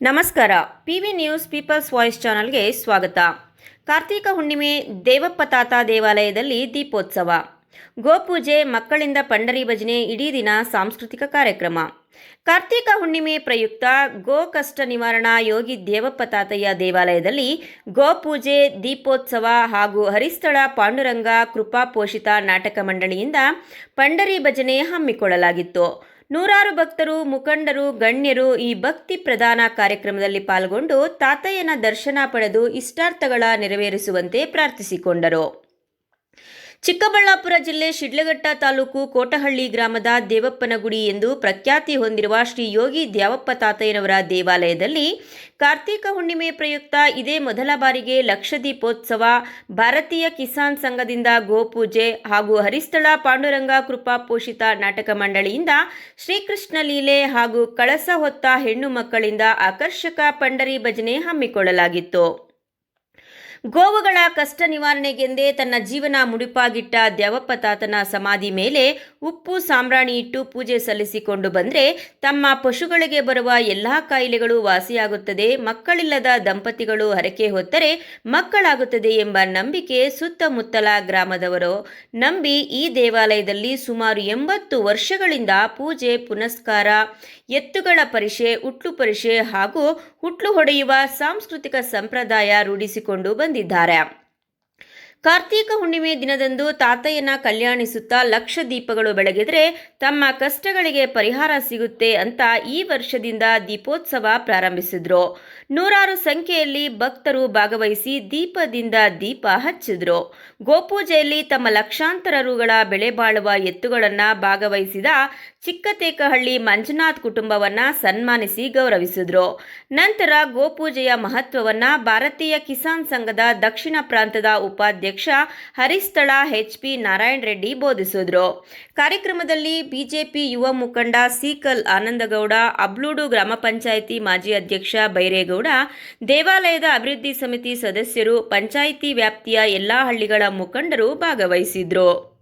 ನಮಸ್ಕಾರ. P V news people's voice ಚಾನಲ್ಗೆ ಸ್ವಾಗತ. ಕಾರ್ತೀಕ ಹುಣ್ಣಿಮೆ ದೇವಪ್ಪ ತಾತ ದೇವಾಲಯದಲ್ಲಿ ದೀಪೋತ್ಸವ. ಗೋಪೂಜೆ, ಮಕ್ಕಳಿಂದ ಪಂಡರಿ ಭಜನೆ ಇಡೀ ದಿನ ಸಾಂಸ್ಕೃತಿಕ ಕಾರ್ಯಕ್ರಮ. ಕಾರ್ತೀಕ ಹುಣ್ಣಿಮೆ ಪ್ರಯುಕ್ತ ಗೋ ಕಷ್ಟ ನಿವಾರಣಾ ಯೋಗಿ ದೇವಪ್ಪ ತಾತಯ್ಯ ದೇವಾಲಯದಲ್ಲಿ ಗೋಪೂಜೆ, ದೀಪೋತ್ಸವ ಹಾಗೂ ಹರಿಸ್ಥಳ, ಪಾಂಡುರಂಗ, ಕೃಪಾ ಪೋಷಿತ ನಾಟಕ ಮಂಡಳಿಯಿಂದ ಪಂಡರಿ ಭಜನೆ ಹಮ್ಮಿಕೊಳ್ಳಲಾಗಿತ್ತು. ನೂರಾರು ಭಕ್ತರು, ಮುಖಂಡರು, ಗಣ್ಯರು ಈ ಭಕ್ತಿ ಪ್ರದಾನ ಕಾರ್ಯಕ್ರಮದಲ್ಲಿ ಪಾಲ್ಗೊಂಡು ತಾತಯ್ಯನ ದರ್ಶನ ಪಡೆದು ಇಷ್ಟಾರ್ಥಗಳ ನೆರವೇರಿಸುವಂತೆ ಪ್ರಾರ್ಥಿಸಿಕೊಂಡರು. ಚಿಕ್ಕಬಳ್ಳಾಪುರ ಜಿಲ್ಲೆ ಶಿಡ್ಲಘಟ್ಟ ತಾಲೂಕು ಕೋಟಹಳ್ಳಿ ಗ್ರಾಮದ ದೇವಪ್ಪನಗುಡಿ ಎಂದು ಪ್ರಖ್ಯಾತಿ ಹೊಂದಿರುವ ಶ್ರೀ ಯೋಗಿ ದ್ಯಾವಪ್ಪ ತಾತಯ್ಯನವರ ದೇವಾಲಯದಲ್ಲಿ ಕಾರ್ತೀಕ ಹುಣ್ಣಿಮೆ ಪ್ರಯುಕ್ತ ಇದೇ ಮೊದಲ ಬಾರಿಗೆ ಲಕ್ಷ ದೀಪೋತ್ಸವ ಭಾರತೀಯ ಕಿಸಾನ್ ಸಂಘದಿಂದ ಗೋಪೂಜೆ ಹಾಗೂ ಹರಿಸ್ಥಳ ಪಾಂಡುರಂಗ ಕೃಪಾ ಪೋಷಿತ ನಾಟಕ ಮಂಡಳಿಯಿಂದ ಶ್ರೀಕೃಷ್ಣ ಲೀಲೆ ಹಾಗೂ ಕಳಸ ಹೊತ್ತ ಹೆಣ್ಣು ಮಕ್ಕಳಿಂದ ಆಕರ್ಷಕ ಪಂಡರಿ ಭಜನೆ ಹಮ್ಮಿಕೊಳ್ಳಲಾಗಿತ್ತು. ಗೋವುಗಳ ಕಷ್ಟ ನಿವಾರಣೆಗೆಂದೇ ತನ್ನ ಜೀವನ ಮುಡಿಪಾಗಿಟ್ಟ ದ್ಯಾವಪ್ಪ ತಾತನ ಸಮಾಧಿ ಮೇಲೆ ಉಪ್ಪು, ಸಾಂಬ್ರಾಣಿ ಇಟ್ಟು ಪೂಜೆ ಸಲ್ಲಿಸಿಕೊಂಡು ಬಂದರೆ ತಮ್ಮ ಪಶುಗಳಿಗೆ ಬರುವ ಎಲ್ಲ ಕಾಯಿಲೆಗಳು ವಾಸಿಯಾಗುತ್ತದೆ. ಮಕ್ಕಳಿಲ್ಲದ ದಂಪತಿಗಳು ಹರಕೆ ಹೊತ್ತರೆ ಮಕ್ಕಳಾಗುತ್ತದೆ ಎಂಬ ನಂಬಿಕೆ ಸುತ್ತಮುತ್ತಲ ಗ್ರಾಮದವರು. ನಂಬಿ ಈ ದೇವಾಲಯದಲ್ಲಿ ಸುಮಾರು ಎಂಬತ್ತು ವರ್ಷಗಳಿಂದ ಪೂಜೆ, ಪುನಸ್ಕಾರ, ಎತ್ತುಗಳ ಪರಿಷೆ ಉಟ್ಲು ಪರಿಷೆ ಹಾಗೂ ಹುಟ್ಲು ಹೊಡೆಯುವ ಸಾಂಸ್ಕೃತಿಕ ಸಂಪ್ರದಾಯ ರೂಢಿಸಿಕೊಂಡು ಬಂದಿದ್ದಾರೆ. ಕಾರ್ತೀಕ ಹುಣ್ಣಿಮೆ ದಿನದಂದು ತಾತಯ್ಯನ ಕಲ್ಯಾಣಿಸುತ್ತಾ ಲಕ್ಷ ದೀಪಗಳು ಬೆಳಗಿದರೆ ತಮ್ಮ ಕಷ್ಟಗಳಿಗೆ ಪರಿಹಾರ ಸಿಗುತ್ತೆ ಅಂತ ಈ ವರ್ಷದಿಂದ ದೀಪೋತ್ಸವ ಪ್ರಾರಂಭಿಸಿದ್ರು. ನೂರಾರು ಸಂಖ್ಯೆಯಲ್ಲಿ ಭಕ್ತರು ಭಾಗವಹಿಸಿ ದೀಪದಿಂದ ದೀಪ ಹಚ್ಚಿದ್ರು. ಗೋಪೂಜೆಯಲ್ಲಿ ತಮ್ಮ ಲಕ್ಷಾಂತರ ರುಗಳ ಬೆಳೆ ಬಾಳುವ ಎತ್ತುಗಳನ್ನು ಭಾಗವಹಿಸಿದ ಚಿಕ್ಕತೇಕಹಳ್ಳಿ ಮಂಜುನಾಥ್ ಕುಟುಂಬವನ್ನ ಸನ್ಮಾನಿಸಿ ಗೌರವಿಸಿದ್ರು. ನಂತರ ಗೋಪೂಜೆಯ ಮಹತ್ವವನ್ನ ಭಾರತೀಯ ಕಿಸಾನ್ ಸಂಘದ ದಕ್ಷಿಣ ಪ್ರಾಂತದ ಉಪಾಧ್ಯಕ್ಷ ಹರಿಸ್ಥಳ ಎಚ್ ಪಿ ನಾರಾಯಣ ರೆಡ್ಡಿ ಬೋಧಿಸಿದ್ರು. ಕಾರ್ಯಕ್ರಮದಲ್ಲಿ ಬಿಜೆಪಿ ಯುವ ಮುಖಂಡ ಸೀಕಲ್ ಆನಂದಗೌಡ, ಅಬ್ಲೂಡು ಗ್ರಾಮ ಪಂಚಾಯಿತಿ ಮಾಜಿ ಅಧ್ಯಕ್ಷ ಬೈರೇಗೌಡ, ದೇವಾಲಯದ ಅಭಿವೃದ್ಧಿ ಸಮಿತಿ ಸದಸ್ಯರು, ಪಂಚಾಯಿತಿ ವ್ಯಾಪ್ತಿಯ ಎಲ್ಲಾ ಹಳ್ಳಿಗಳ ಮುಖಂಡರು ಭಾಗವಹಿಸಿದ್ರು.